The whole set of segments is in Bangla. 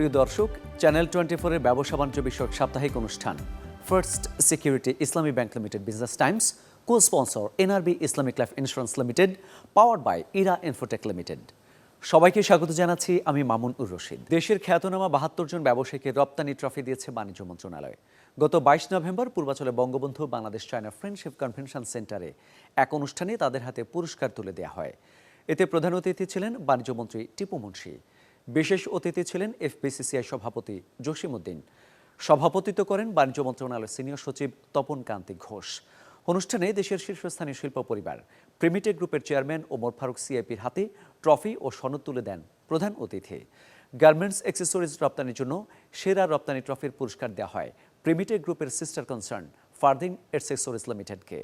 প্রিয় দর্শক চ্যানেল টোয়েন্টি ফোরের ব্যবসা বাণিজ্য বিষয়ক সাপ্তাহিক অনুষ্ঠান first security Islami bank limited business times co sponsor NRB Islamic life insurance limited power by Era infotech limited সবাইকে স্বাগত জানাচ্ছি, আমি মামুন উর রশিদ। দেশের খ্যাতনামা বাহাত্তর জন ব্যবসায়ীকে রপ্তানি ট্রফি দিয়েছে বাণিজ্য মন্ত্রণালয়। গত বাইশ November পূর্বাচলে Bangabandhu, Bangladesh China friendship convention সেন্টারে এক অনুষ্ঠানে তাদের হাতে পুরস্কার তুলে দেওয়া হয়। এতে প্রধান অতিথি ছিলেন বাণিজ্যমন্ত্রী টিপু মুন্সি। বিশেষ অতিথি ছিলেন এফবিসিসিআই সভাপতি জসিমউদ্দিন। সভাপতিত্ব করেন বাণিজ্য মন্ত্রণালয়ের সিনিয়র সচিব তপন কান্তি ঘোষ। অনুষ্ঠানে দেশের শীর্ষস্থানীয় শিল্প পরিবার, প্রিমিটেক গ্রুপের চেয়ারম্যান ওমর ফারুক সিআইপির হাতে ট্রফি ও সনদ তুলে দেন প্রধান অতিথি। গার্মেন্টস অ্যাক্সেসরিজ রপ্তানির জন্য সেরা রপ্তানি ট্রফির পুরস্কার দেওয়া হয় প্রিমিটেক গ্রুপের সিস্টার কনসার্ন ফার্দিং অ্যাক্সেসরিজ লিমিটেডকে।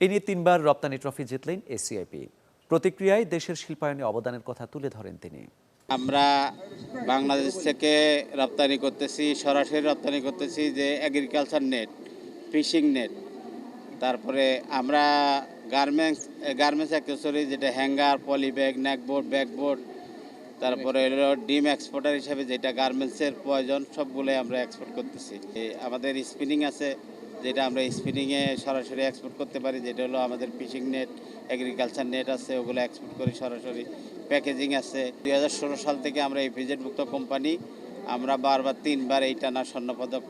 এ নিয়ে তিনবার রপ্তানি ট্রফি জিতলেন এসিআইপি প্রতিক্রিয়ায় দেশের শিল্পায়নে অবদানের কথা তুলে ধরেন তিনি। আমরা বাংলাদেশ থেকে রপ্তানি করতেছি, সরাসরি রপ্তানি করতেছি যে এগ্রিকালচার নেট ফিশিং নেট তারপরে আমরা গার্মেন্টস গার্মেন্টস অ্যাক্সেসরি যেটা hanger poly bag neckboard backboard তারপরে ডিম এক্সপোর্টার হিসেবে যেটা গার্মেন্টসের প্রয়োজন, সবগুলোই আমরা এক্সপোর্ট করতেছি। আমাদের স্পিনিং আছে যেটা আমরা স্পিনিংয়ে সরাসরি এক্সপোর্ট করতে পারি, যেটা হলো আমাদের ফিশিং নেট এগ্রিকালচার নেট আছে, ওগুলো এক্সপোর্ট করি সরাসরি। প্যাকেজিং আছে। দু হাজার ষোলো সাল থেকে আমরা এই মুক্ত কোম্পানি আমরা বারবার তিনবার এই টানা স্বর্ণপদক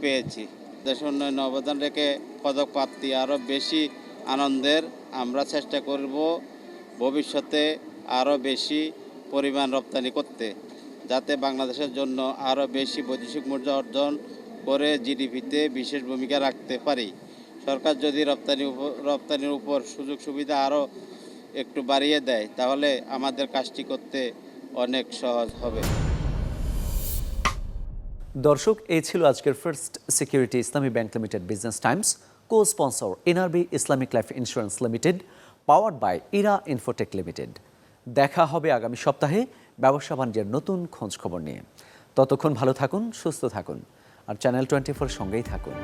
পেয়েছি। দেশ উন্নয়ন অবদান রেখে পদক প্রাপ্তি আরও বেশি আনন্দের আমরা চেষ্টা করব ভবিষ্যতে আরও বেশি পরিমাণ রপ্তানি করতে, যাতে বাংলাদেশের জন্য আরও বেশি বৈদেশিক মুদ্রা অর্জন করে জিডিপিতে বিশেষ ভূমিকা রাখতে পারি। সরকার যদি রপ্তানি রপ্তানির উপর সুযোগ সুবিধা আরও একটু বাড়িয়ে দেয়, তাহলে আমাদের কাজটি করতে অনেক সহজ হবে। দর্শক এই ছিল আজকের first security Islami bank limited business times co sponsor NRB Islamic life insurance limited powered by Era infotech limited দেখা হবে আগামী সপ্তাহে ব্যবসা বাণিজ্যের নতুন খোঁজ খবর নিয়ে। ততক্ষণ ভালো থাকুন, সুস্থ থাকুন। আর চ্যানেল টোয়েন্টি ফোর সঙ্গেই থাকুন।